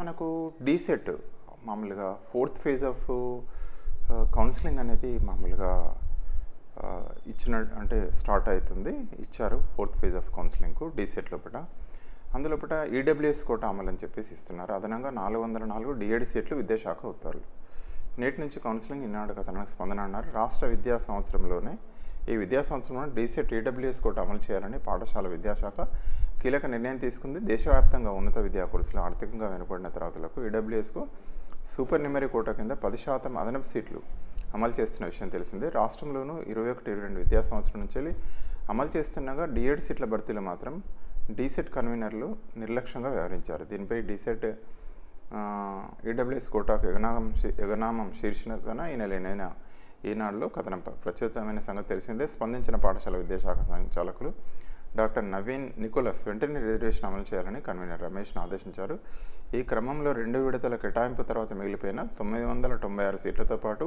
మనకు డీసెట్ మామూలుగా fourth phase of counselling అనేది మామూలుగా ఇచ్చిన అంటే స్టార్ట్ అవుతుంది. ఇచ్చారు ఫోర్త్ ఫేజ్ ఆఫ్ కౌన్సిలింగ్కు డీసెట్ లోపల అందులోపల ఈడబ్ల్యూఎస్ కోట అమలు అని చెప్పేసి ఇస్తున్నారు. అదనంగా నాలుగు వందల నాలుగు డిఏడి సీట్లు విద్యాశాఖ ఉత్తర్వులు. నేటి నుంచి కౌన్సిలింగ్ ఈనాడు కథనానికి స్పందన అన్నారు. రాష్ట్ర విద్యా సంవత్సరంలోనే ఈ విద్యా సంవత్సరంలో డీసెట్ ఈడబ్ల్యూఎస్ కోట అమలు చేయాలని పాఠశాల విద్యాశాఖ కీలక నిర్ణయం తీసుకుంది. దేశవ్యాప్తంగా ఉన్నత విద్యా కోర్సులు ఆర్థికంగా వెనుకబడిన తరగతులకు ఈడబ్ల్యూఎస్కు సూపర్ న్యూమరీ కోటా కింద పది శాతం అదనపు సీట్లు అమలు చేస్తున్న విషయం తెలిసిందే. రాష్ట్రంలోనూ ఇరవై ఒకటి ఇరవై రెండు విద్యా సంవత్సరం నుంచి అమలు చేస్తుండగా డిఎడ్ సీట్ల భర్తీలు మాత్రం డీసెట్ కన్వీనర్లు నిర్లక్ష్యంగా వ్యవహరించారు. దీనిపై డీసెట్ ఈడబ్ల్యూఎస్ కోటాకు ఎగనామం ఎగనామం శీర్షికన ఈ నెల ఎన్నైన ఈనాడులో కథనం ప్రచురితమైన సంగతి తెలిసిందే. స్పందించిన పాఠశాల విద్యాశాఖ సంచాలకులు డాక్టర్ నవీన్ నికోలస్ వెంటనే రిజర్వేషన్ అమలు చేయాలని కన్వీనర్ రమేష్ను ఆదేశించారు. ఈ క్రమంలో రెండు విడతల కేటాయింపు తర్వాత మిగిలిపోయిన తొమ్మిది వందల తొంభై ఆరు సీట్లతో పాటు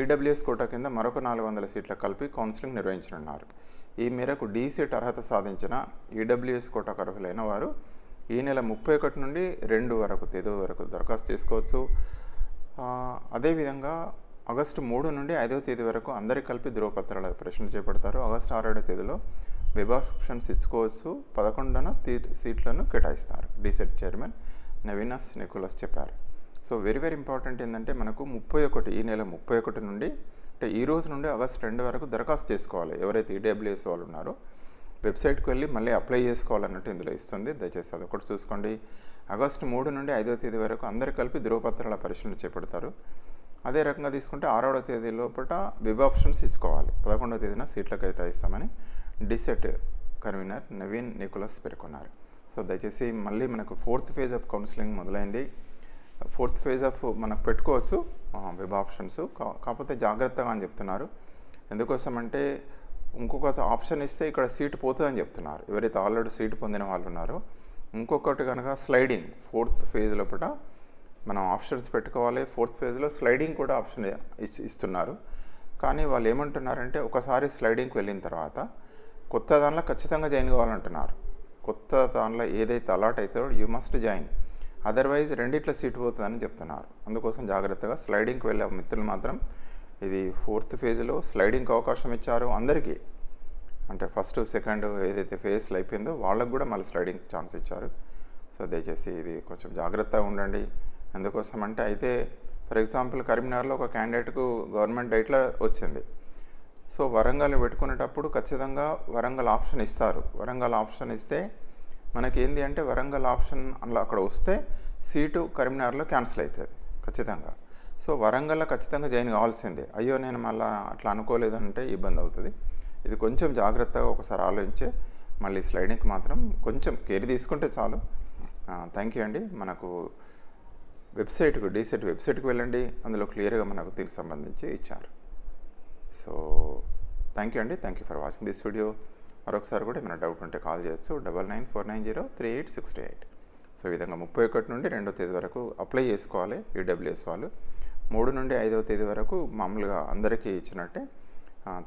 ఈడబ్ల్యూఎస్ కోటా కింద మరొక నాలుగు వందల సీట్ల కలిపి కౌన్సిలింగ్ నిర్వహించనున్నారు. ఈ మేరకు డీసీట్ అర్హత సాధించిన ఈడబ్ల్యూఎస్ కోటాకు అర్హులైన వారు ఈ నెల ముప్పై ఒకటి నుండి రెండు వరకు తేదీ వరకు దరఖాస్తు చేసుకోవచ్చు. అదేవిధంగా ఆగస్టు మూడు నుండి ఐదవ తేదీ వరకు అందరికీ కలిపి ధ్రువపత్రాల ప్రశ్నలు చేపడతారు. ఆగస్టు ఆరేడవ తేదీలో వెబ్ ఆప్షన్స్ ఇచ్చుకోవచ్చు పదకొండున సీట్లను కేటాయిస్తారు. డీసెట్ చైర్మన్ నవీనాస్ నికోలస్ చెప్పారు. సో వెరీ వెరీ ఇంపార్టెంట్ ఏంటంటే మనకు ముప్పై ఒకటి ఈ నెల ముప్పై ఒకటి నుండి అంటే ఈ రోజు నుండి ఆగస్ట్ రెండు వరకు దరఖాస్తు చేసుకోవాలి. ఎవరైతే ఈడబ్ల్యూఎస్ వాళ్ళు ఉన్నారో వెబ్సైట్కి వెళ్ళి మళ్ళీ అప్లై చేసుకోవాలన్నట్టు ఇందులో ఇస్తుంది. దయచేసి అది ఒకటి చూసుకోండి. ఆగస్టు మూడు నుండి ఐదో తేదీ వరకు అందరు కలిపి ధృవపత్రాల పరిశీలన చేపడతారు. అదే రకంగా తీసుకుంటే ఆరవ తేదీ లోపల వెబ్ ఆప్షన్స్ ఇచ్చుకోవాలి. పదకొండవ తేదీన సీట్ల కేటాయిస్తామని డిసెట్ కన్వీనర్ నవీన్ నికోలస్ పేర్కొన్నారు. సో దయచేసి మళ్ళీ మనకు ఫోర్త్ ఫేజ్ ఆఫ్ కౌన్సిలింగ్ మొదలైంది. ఫోర్త్ ఫేజ్ ఆఫ్ మనకు పెట్టుకోవచ్చు వెబ్ ఆప్షన్స్ కా- కాకపోతే జాగ్రత్తగా అని చెప్తున్నారు. ఎందుకోసం అంటే ఇంకొక ఆప్షన్ ఇస్తే ఇక్కడ సీట్ పోతుందని చెప్తున్నారు. ఎవరైతే ఆల్రెడీ సీట్ పొందిన వాళ్ళు ఉన్నారో ఇంకొకటి కనుక స్లైడింగ్ ఫోర్త్ ఫేజ్ లోపల మనం ఆప్షన్స్ పెట్టుకోవాలి. ఫోర్త్ ఫేజ్లో స్లైడింగ్ కూడా ఆప్షన్ ఇస్తున్నారు. కానీ వాళ్ళు ఏమంటున్నారంటే ఒకసారి స్లైడింగ్కి వెళ్ళిన తర్వాత కొత్త దానిలో ఖచ్చితంగా జాయిన్ కావాలంటున్నారు. కొత్త దానిలో ఏదైతే అలాట్ అవుతారో యూ మస్ట్ జాయిన్. అదర్వైజ్ రెండిట్ల సీట్ పోతుందని చెప్తున్నారు. అందుకోసం జాగ్రత్తగా స్లైడింగ్కి వెళ్ళే మిత్రులు మాత్రం ఇది ఫోర్త్ ఫేజ్లో స్లైడింగ్కి అవకాశం ఇచ్చారు అందరికీ. అంటే ఫస్ట్ సెకండ్ ఏదైతే ఫేజ్లు అయిపోయిందో వాళ్ళకు కూడా మళ్ళీ స్లైడింగ్ ఛాన్స్ ఇచ్చారు. సో దయచేసి ఇది కొంచెం జాగ్రత్తగా ఉండండి. అందుకోసం అంటే అయితే ఫర్ ఎగ్జాంపుల్ కరీంనగర్లో ఒక క్యాండిడేట్కు గవర్నమెంట్ డైట్లో వచ్చింది. సో వరంగల్ పెట్టుకునేటప్పుడు ఖచ్చితంగా వరంగల్ ఆప్షన్ ఇస్తారు. వరంగల్ ఆప్షన్ ఇస్తే మనకి ఏంది అంటే వరంగల్ ఆప్షన్ అందులో అక్కడ వస్తే సీటు కరీంనగర్లో క్యాన్సిల్ అవుతుంది ఖచ్చితంగా. సో వరంగల్లో ఖచ్చితంగా జాయిన్ కావాల్సిందే. అయ్యో నేను మళ్ళీ అట్లా అనుకోలేదంటే ఇబ్బంది అవుతుంది. ఇది కొంచెం జాగ్రత్తగా ఒకసారి ఆలోచించి మళ్ళీ స్లైడింగ్కి మాత్రం కొంచెం కేర్ తీసుకుంటే చాలు. థ్యాంక్ యూ అండి. మనకు వెబ్సైట్కు డీసెట్ వెబ్సైట్కి వెళ్ళండి. అందులో క్లియర్గా మనకు దీనికి సంబంధించి ఇచ్చారు. సో థ్యాంక్ యూ అండి. Thank you for watching this video. మరొకసారి కూడా ఏమైనా డౌట్ ఉంటే కాల్ చేయొచ్చు. Double nine four nine zero three eight sixty eight. So ఈ విధంగా ముప్పై ఒకటి నుండి రెండో తేదీ వరకు అప్లై చేసుకోవాలి ఈడబ్ల్యూఎస్ వాళ్ళు. మూడు నుండి ఐదవ తేదీ వరకు మామూలుగా అందరికీ ఇచ్చినట్టే.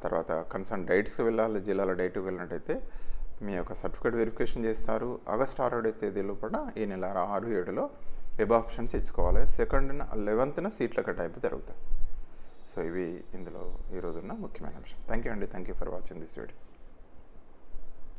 తర్వాత కన్సర్న్ డైట్స్కి వెళ్ళాలి జిల్లాల డైట్కి వెళ్ళినట్టయితే మీ యొక్క సర్టిఫికేట్ వెరిఫికేషన్ చేస్తారు. ఆగస్ట్ ఆరో తేదీ లోపల ఈ నెల ఆరు ఏడులో వెబ్ ఆప్షన్స్ ఇచ్చుకోవాలి సెకండ్ లెవెన్త్న సీట్ల కేటాయింపు జరుగుతాయి. సో ఇవి ఇందులో ఈరోజున్న ముఖ్యమైన అంశం. థ్యాంక్ యూ అండి. Thank you for watching this video